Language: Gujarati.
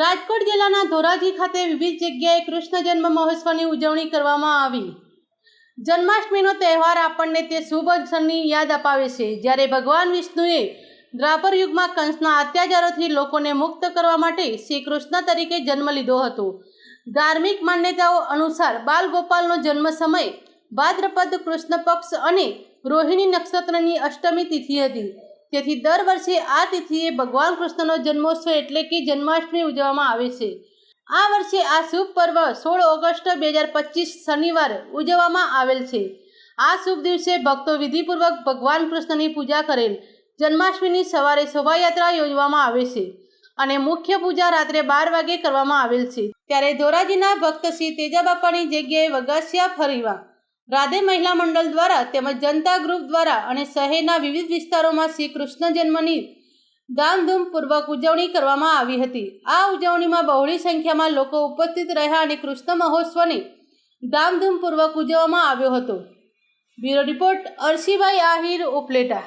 રાજકોટ જિલ્લાના ધોરાજી ખાતે વિવિધ જગ્યાએ કૃષ્ણ જન્મ મહોત્સવની ઉજવણી કરવામાં આવી. જન્માષ્ટમીનો તહેવાર આપણને તે શુભ ક્ષણની યાદ અપાવે છે. જ્યારે ભગવાન વિષ્ણુએ દ્વાપર યુગમાં કંસના અત્યાચારોથી લોકોને મુક્ત કરવા માટે શ્રી કૃષ્ણ તરીકે જન્મ લીધો હતો. ધાર્મિક માન્યતાઓ અનુસાર બાલગોપાલનો જન્મ સમય ભાદ્રપદ કૃષ્ણ પક્ષ અને રોહિણી નક્ષત્રની અષ્ટમી તિથિ હતી. તેથી દર વર્ષે આ તિથિએ ભગવાન કૃષ્ણનો જન્મોત્સવ એટલે કે જન્માષ્ટમી ઉજવવામાં આવે છે. આ વર્ષે આ શુભ પર્વ સોળ ઓગસ્ટ બે હજાર પચીસ શનિવાર ઉજવવામાં આવેલ છે. આ શુભ દિવસે ભક્તો વિધિપૂર્વક ભગવાન કૃષ્ણની પૂજા કરેલ જન્માષ્ટમીની સવારે શોભાયાત્રા યોજવામાં આવે છે અને મુખ્ય પૂજા રાત્રે બાર વાગે કરવામાં આવેલ છે. ત્યારે ધોરાજીના ભક્ત શ્રી તેજાબાપાની જગ્યાએ વગાસિયા ફરીવા રાધે મહિલા મંડળ દ્વારા તેમજ જનતા ગ્રુપ દ્વારા અને શહેરના વિવિધ વિસ્તારોમાં શ્રી કૃષ્ણ જન્મની ધામધૂમપૂર્વક ઉજવણી કરવામાં આવી હતી. આ ઉજવણીમાં બહોળી સંખ્યામાં લોકો ઉપસ્થિત રહ્યા અને કૃષ્ણ મહોત્સવને ધામધૂમપૂર્વક ઉજવવામાં આવ્યો હતો. Bureau report Arshibhai Ahir Upleta.